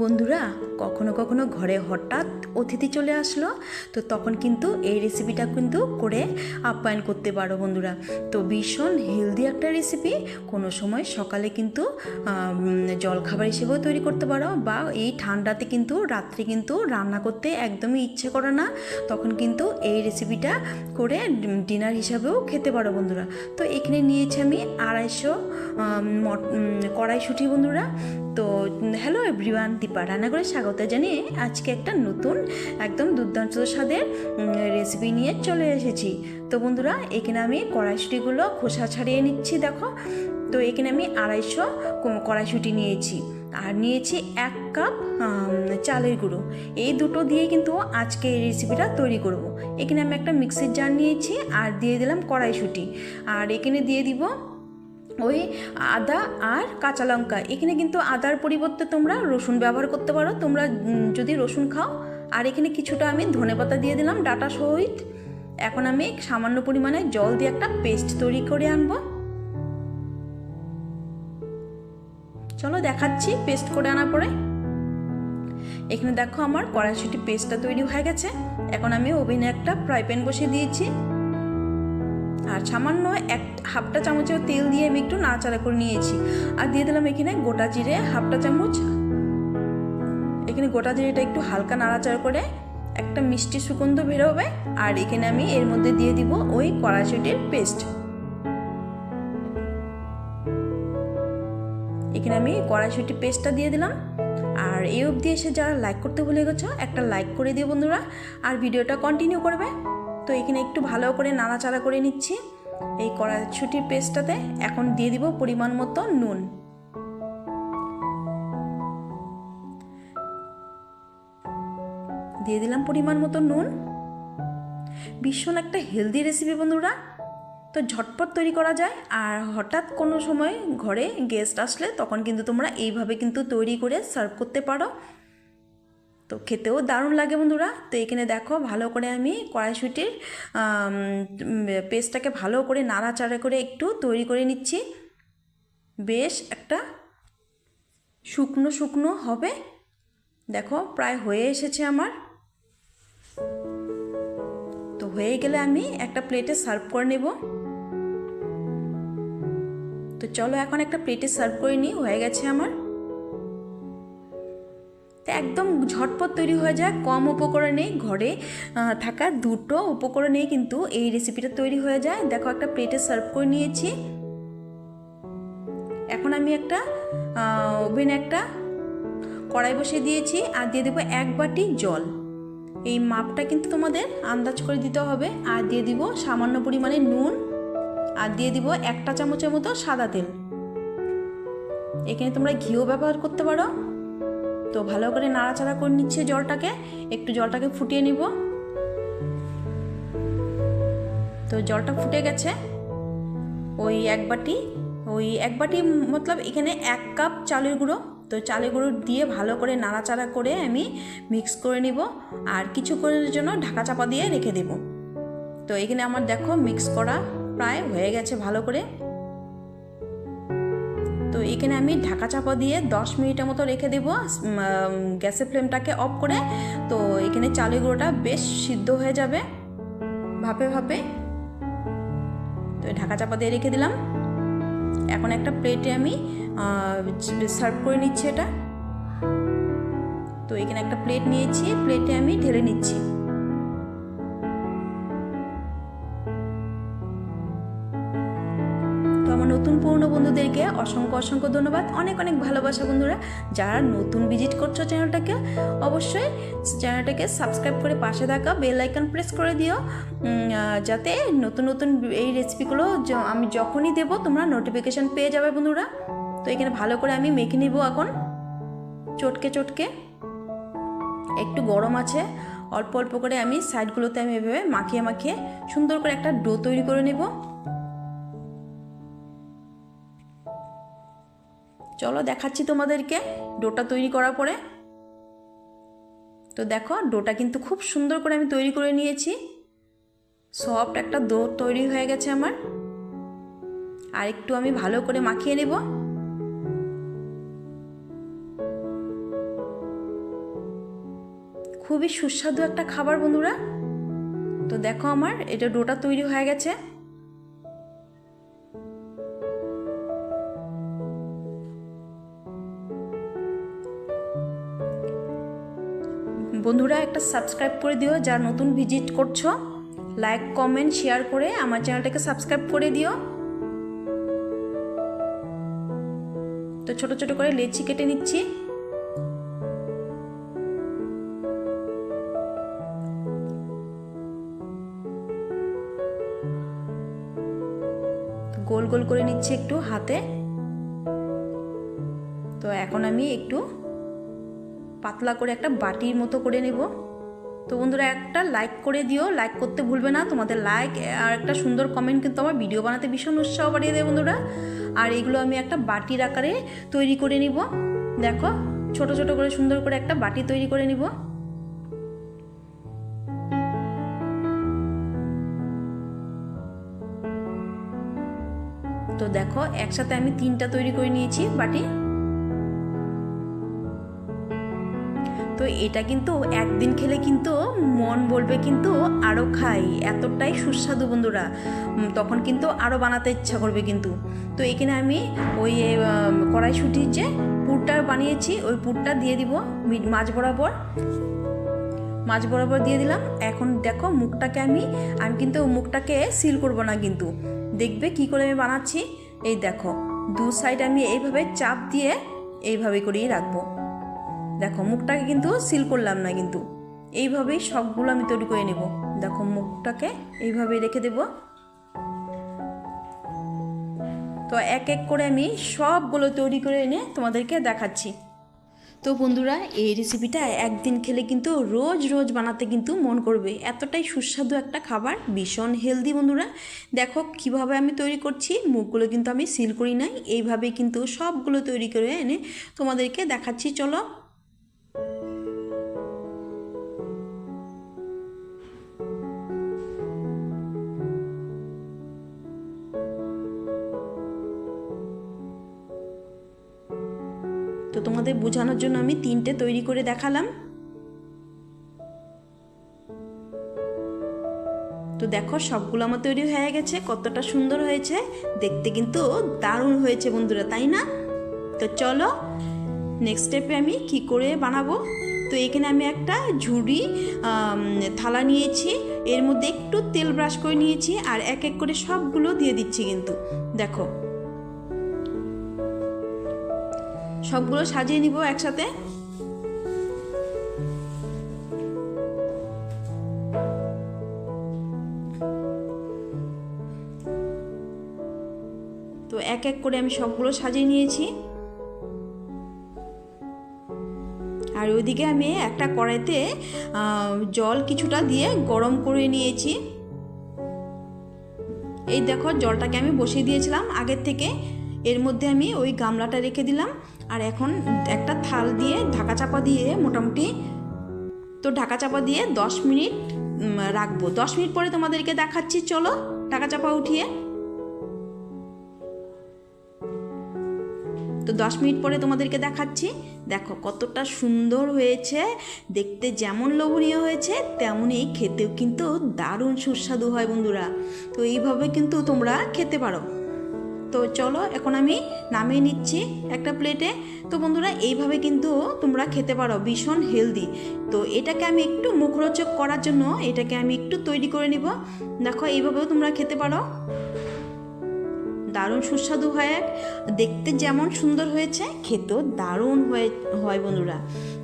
বন্ধুরা, কখনো কখনো ঘরে হঠাৎ অতিথি চলে আসলো, তো তখন কিন্তু এই রেসিপিটা কিন্তু করে আপ্যায়ন করতে পারো বন্ধুরা। তো ভীষণ হেলদি একটা রেসিপি কোনো সময় সকালে কিন্তু জলখাবার হিসেবেও তৈরি করতে পারো বা এই ঠান্ডাতে কিন্তু রাত্রে কিন্তু রান্না করতে একদমই ইচ্ছে করে না, তখন কিন্তু এই রেসিপিটা করে ডিনার হিসাবেও খেতে পারো বন্ধুরা। তো এখানে নিয়েছি আমি আড়াইশো কড়াইশুঁটি বন্ধুরা। তো হ্যালো এভরিওয়ান দীপা রান্না করে স্বাগত জানিয়ে আজকে একটা নতুন, একদম দুর্দান্ত স্বাদের রেসিপি নিয়ে চলে এসেছি। তো বন্ধুরা, এখানে আমি কড়াইশুটিগুলো খোসা ছাড়িয়ে নিচ্ছি, দেখো। তো এখানে আমি আড়াইশো কড়াইশুঁটি নিয়েছি। আর নিয়েছি এক কাপ চালের গুঁড়ো। এই দুটো দিয়ে কিন্তু আজকে এই রেসিপিটা তৈরি করব। এখানে আমি একটা মিক্সির জার নিয়েছি আর দিয়ে দিলাম কড়াইশুঁটি। আর এখানে দিয়ে দিব ওই আদা আর কাঁচা লঙ্কা। এখানে কিন্তু আদার পরিবর্তে তোমরা রসুন ব্যবহার করতে পারো। তোমরা যদি রসুন খাও, আর এখানে কিছুটা আমি ধনেপাতা দিয়ে দিলাম ডাটা সহিত। এখন আমি সামান্য পরিমাণে জল দিয়ে একটা পেস্ট তৈরি করে আনব। চলো দেখাচ্ছি পেস্ট করে আনার পরে। এখানে দেখো আমার কড়াইশুটি পেস্টটা তৈরি হয়ে গেছে। এখন আমি ওভেনে একটা ফ্রাই প্যান বসিয়ে দিয়েছি। আর সামান্য এক হাফটা চামচের তেল দিয়ে আমি একটু নাড়াচাড়া করে নিয়েছি। আর দিয়ে দিলাম এখানে গোটা জিরে হাফটা চামচ। এখানে গোটা জিরেটা একটু হালকা নাড়াচাড়া করে একটা মিষ্টি সুগন্ধ বেরোবে। আর এখানে আমি এর মধ্যে দিয়ে দিব ওই কড়াইশুটির পেস্ট। এখানে আমি কড়াইশুটি পেস্টটা দিয়ে দিলাম। আর এই অবধি এসে যারা লাইক করতে ভুলে গেছো, একটা লাইক করে দিও বন্ধুরা। আর ভিডিওটা কন্টিনিউ করবে। তো এখানে একটু ভালো করে নাড়াচাড়া করে নিচ্ছি। এই কড়াইশুটির পেস্টটাতে এখন দিয়ে দিব পরিমাণ মতো নুন। দিয়ে দিলাম পরিমাণ মতো নুন। ভীষণ একটা হেলদি রেসিপি বন্ধুরা। তো ঝটপট তৈরি করা যায় আর হঠাৎ কোনো সময় ঘরে গেস্ট আসলে তখন কিন্তু তোমরা এইভাবে কিন্তু তৈরি করে সার্ভ করতে পারো। তো খেতেও দারুণ লাগে বন্ধুরা। তো এখানে দেখো ভালো করে আমি কড়াইশুটির পেস্টটাকে ভালো করে নাড়াচাড়া করে একটু তৈরি করে নিচ্ছি। বেশ একটা শুকনো শুকনো হবে। দেখো প্রায় হয়ে এসেছে আমার। তো হয়ে গেলে আমি একটা প্লেটে সার্ভ করে নেব। তো চলো এখন একটা প্লেটে সার্ভ করে নিই, হয়ে গেছে আমার। তো একদম ঝটপট তৈরি হয়ে যায়। কম উপকরণে ঘরে থাকা দুটো উপকরণেই কিন্তু এই রেসিপিটা তৈরি হয়ে যায়। দেখো একটা প্লেটে সার্ভ করে নিয়েছি। এখন আমি একটা ওভেনে একটা কড়াই বসিয়ে দিয়েছি আর দিয়ে দেবো এক বাটি জল। এই মাপটা কিন্তু তোমাদের আন্দাজ করে দিতে হবে। আর দিয়ে দিব সামান্য পরিমাণে নুন আর দিয়ে দিব একটা চামচের মতো সাদা তেল। এখানে তোমরা ঘিও ব্যবহার করতে পারো। তো ভালো করে নাড়াচাড়া করে নিচ্ছে জলটাকে। একটু জলটাকে ফুটিয়ে নিব। তো জলটা ফুটে গেছে। ওই এক বাটি, ওই এক বাটি মতলব এখানে এক কাপ চালের গুঁড়ো। তো চালের গুঁড়ো দিয়ে ভালো করে নাড়াচাড়া করে আমি মিক্স করে নিব। আর কিছুক্ষণের জন্য ঢাকা চাপা দিয়ে রেখে দেব। তো এখানে আমার দেখো মিক্স করা প্রায় হয়ে গেছে ভালো করে। এখানে আমি ঢাকা চাপা দিয়ে দশ মিনিটের মতো রেখে দেবো গ্যাসের ফ্লেমটাকে অফ করে। তো এখানে চালের গুঁড়োটা বেশ সিদ্ধ হয়ে যাবে, ভাপে ভাপে। তো ঢাকা চাপা দিয়ে রেখে দিলাম। এখন একটা প্লেটে আমি সার্ভ করে নিচ্ছি এটা। তো এখানে একটা প্লেট নিয়েছি, প্লেটে আমি ঢেলে নিচ্ছি। তো আমার নতুন পুরনো বন্ধুদেরকে অসংখ্য অসংখ্য ধন্যবাদ। অনেক অনেক ভালোবাসা বন্ধুরা। যারা নতুন ভিজিট করছ চ্যানেলটাকে, অবশ্যই চ্যানেলটাকে সাবস্ক্রাইব করে পাশে থাকা বেল আইকন প্রেস করে দিও। যাতে নতুন নতুন এই রেসিপিগুলো আমি যখনই দেবো, তোমরা নোটিফিকেশান পেয়ে যাবে বন্ধুরা। তো এখানে ভালো করে আমি মেখে নিব এখন। চটকে চটকে। একটু গরম আছে। অল্প অল্প করে আমি সাইডগুলোতে আমি এভাবে মাখিয়ে মাখিয়ে সুন্দর করে একটা ডো তৈরি করে নেব। চলো দেখাচ্ছি তোমাদেরকে ডোটা তৈরি করার পরে। তো দেখো, ডোটা কিন্তু খুব সুন্দর করে আমি তৈরি করে নিয়েছি। সফট একটা ডো তৈরি হয়ে গেছে আমার। আর একটু আমি ভালো করে মাখিয়ে নেব। খুবই সুস্বাদু একটা খাবার বন্ধুরা। তো দেখো আমার, এটা ডোটা তৈরি হয়ে গেছে। বন্ধুরা, একটা সাবস্ক্রাইব করে দিও। যারা নতুন ভিজিট করছ লাইক কমেন্ট শেয়ার করে আমার চ্যানেলটাকে সাবস্ক্রাইব করে দিও। তো ছোট ছোট করে লেচি কেটে নিচ্ছি। গোল গোল করে নিচ্ছি একটু হাতে। তো এখন আমি একটু পাতলা করে একটা বাটির মতো করে নেব। তো বন্ধুরা, একটা লাইক করে দিও। লাইক করতে ভুলবে না। তোমাদের লাইক আর একটা সুন্দর কমেন্ট কিন্তু আমার ভিডিও বানাতে ভীষণ উৎসাহ বাড়িয়ে দেয় বন্ধুরা। আর এগুলো আমি একটা বাটির আকারে তৈরি করে নিব। দেখো, ছোট ছোট করে সুন্দর করে একটা বাটি তৈরি করে নিব। তো দেখো, একসাথে আমি তিনটা তৈরি করে নিয়েছি বাটি। তো এটা কিন্তু একদিন খেলে কিন্তু মন বলবে কিন্তু আরও খাই। এতটাই সুস্বাদু বন্ধুরা। তখন কিন্তু আরও বানাতে ইচ্ছা করবে কিন্তু। তো এখানে আমি ওই কড়াইশুটির যে পুরটা বানিয়েছি, ওই পুরটা দিয়ে দিব মাছ বরাবর। মাছ বরাবর দিয়ে দিলাম। এখন দেখো মুখটাকে আমি আমি কিন্তু মুখটাকে সিল করব না কিন্তু। দেখবে কি করে আমি বানাচ্ছি? এই দেখো, দু সাইড আমি এইভাবে চাপ দিয়ে এইভাবে করেই রাখব। দেখো, মুখটাকে কিন্তু সিল করলাম না কিন্তু। এইভাবেই সবগুলো আমি তৈরি করে নেব। দেখো, মুখটাকে এইভাবে রেখে দেব। তো এক এক করে আমি সবগুলো তৈরি করে এনে তোমাদেরকে দেখাচ্ছি। তো বন্ধুরা, এই রেসিপিটা একদিন খেলে কিন্তু রোজ রোজ বানাতে কিন্তু মন করবে। এতটাই সুস্বাদু একটা খাবার, ভীষণ হেলদি বন্ধুরা। দেখো, কীভাবে আমি তৈরি করছি, মুখগুলো কিন্তু আমি সিল করি নাই। এইভাবে কিন্তু সবগুলো তৈরি করে এনে তোমাদেরকে দেখাচ্ছি। চলো তোমাদের বোঝানোর জন্য আমি তিনটে তৈরি করে দেখালাম। তো দেখো, সবগুলো আমার তৈরি হয়ে গেছে, কতটা সুন্দর হয়েছে, দেখতে কিন্তু দারুণ হয়েছে বন্ধুরা, তাই না? তো চলো নেক্সট স্টেপে আমি কি করে বানাবো? তো এখানে আমি একটা ঝুড়ি থালা নিয়েছি, এর মধ্যে একটু তেল ব্রাশ করে নিয়েছি, আর এক এক করে সবগুলো দিয়ে দিচ্ছি কিন্তু। দেখো সবগুলো সাজিয়ে নিব একসাথে। তো এক এক করে আমি সবগুলো সাজিয়ে নিয়েছি। আর ওইদিকে আমি একটা কড়াইতে জল কিছুটা দিয়ে গরম করে নিয়েছি। এই দেখো, জলটাকে আমি বসিয়ে দিয়েছিলাম আগের থেকে। এর মধ্যে আমি ওই গামলাটা রেখে দিলাম। আর এখন একটা থাল দিয়ে ঢাকা চাপা দিয়ে মোটামুটি তো ঢাকা চাপা দিয়ে দশ মিনিট রাখব। দশ মিনিট পরে তোমাদেরকে দেখাচ্ছি, চলো ঢাকা চাপা উঠিয়ে। তো দশ মিনিট পরে তোমাদেরকে দেখাচ্ছি। দেখো কতটা সুন্দর হয়েছে, দেখতে যেমন লোভনীয় হয়েছে তেমনই খেতেও কিন্তু দারুণ সুস্বাদু হয় বন্ধুরা। তো এইভাবে কিন্তু তোমরা খেতে পারো। তো চলো, এখন আমি নামিয়ে নিচ্ছি একটা প্লেটে। তো বন্ধুরা, এইভাবে কিন্তু তোমরা খেতে পারো, ভীষণ হেলদি তো এটাকে আমি একটু মুখরোচক করার জন্য এটাকে আমি একটু তৈরি করে নিব। দেখো, এইভাবেও তোমরা খেতে পারো। দারুণ সুস্বাদু হয় দেখতে যেমন সুন্দর হয়েছে, খেতেও দারুণ হয়ে, হয় বন্ধুরা।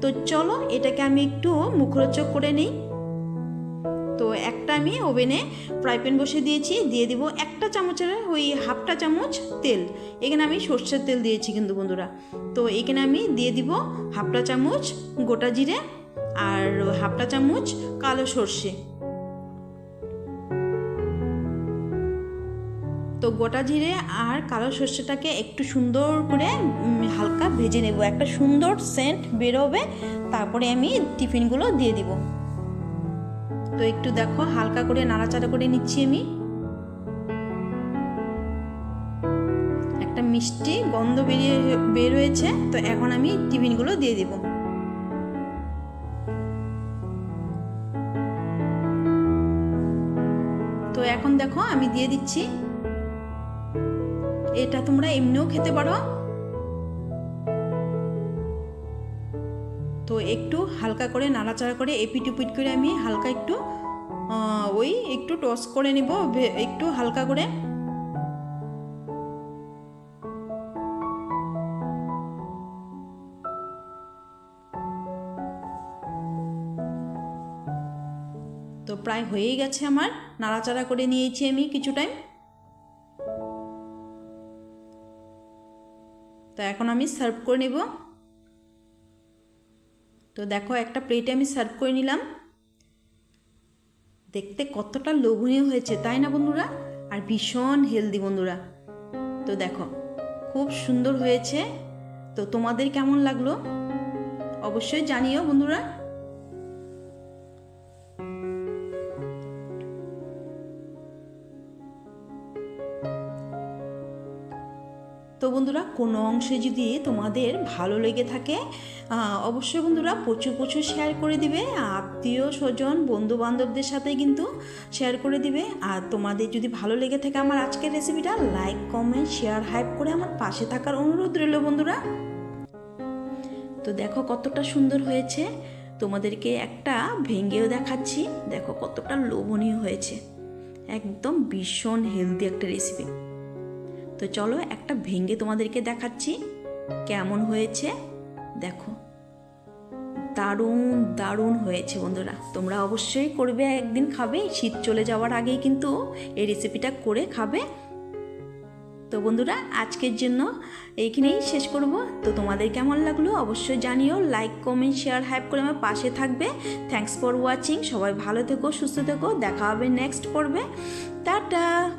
তো চলো, এটাকে আমি একটু মুখরোচক করে নিই। তো একটা আমি ওভেনে ফ্রাই প্যান বসে দিয়েছি, দিয়ে দিব একটা চামচের ওই হাফটা চামচ তেল। এখানে আমি সর্ষের তেল দিয়েছি কিন্তু বন্ধুরা। তো এখানে আমি দিয়ে দিব হাফটা চামচ গোটা জিরে আর হাফটা চামচ কালো সর্ষে। তো গোটা জিরে আর কালো সর্ষেটাকে একটু সুন্দর করে হালকা ভেজে নেব। একটা সুন্দর সেন্ট বেরোবে, তারপরে আমি টিফিনগুলো দিয়ে দিব। তো একটু দেখো, হালকা করে নাড়াচাড়া করে নিচ্ছি আমি। একটা মিষ্টি গন্ধ বেরিয়ে বের হয়েছে তো এখন আমি টিফিনগুলো দিয়ে দেব। তো এখন দেখো, আমি দিয়ে দিচ্ছি। এটা তোমরা এমনিও খেতে পারো। তো একটু হালকা করে নাড়াচাড়া করে এপিট উপিট করে আমি হালকা একটু ওই একটু টস করে নিব একটু হালকা করে। তো প্রায় হয়েই গেছে আমার, নাড়াচাড়া করে নিয়েছি আমি কিছু টাইম তো এখন আমি সার্ভ করে নেব। তো দেখো একটা প্লেটে আমি সার্ভ করে নিলাম। দেখতে কতটা লোভনীয় হয়েছে, তাই না বন্ধুরা? আর ভীষণ হেলদি বন্ধুরা। তো দেখো, খুব সুন্দর হয়েছে। তো তোমাদের কেমন লাগল? অবশ্যই জানিও বন্ধুরা। বন্ধুরা, কোনো অংশে যদি তোমাদের ভালো লেগে থাকে অবশ্যই বন্ধুরা প্রচুর প্রচুর শেয়ার করে দিবে। আত্মীয় স্বজন বন্ধু বান্ধবদের সাথে কিন্তু শেয়ার করে দিবে। আর তোমাদের যদি ভালো লেগে থাকে আমার আজকের রেসিপিটা লাইক কমেন্ট শেয়ার হাইপ করে আমার পাশে থাকার অনুরোধ রইল বন্ধুরা। তো দেখো কতটা সুন্দর হয়েছে। তোমাদেরকে একটা ভেঙ্গেও দেখাচ্ছি। দেখো কতটা লোভনীয় হয়েছে। একদম ভীষণ হেলদি একটা রেসিপি তো চলো একটা ভেঙে তোমাদেরকে দেখাচ্ছি। কেমন হয়েছে? দেখো। দারুণ দারুণ হয়েছে বন্ধুরা। তোমরা অবশ্যই করবে, একদিন খাবে। শীত চলে যাওয়ার আগেই কিন্তু এই রেসিপিটা করে খাবে। তো বন্ধুরা, আজকের জন্য এইখানেই শেষ করব। তো তোমাদের কেমন লাগল অবশ্যই জানিও। লাইক কমেন্ট শেয়ার হাইপ করে আমার পাশে থাকবে। থ্যাঙ্কস ফর ওয়াচিং সবাই ভালো থেকো, সুস্থ থেকো। দেখা হবে নেক্সট পর্বে। টাটা!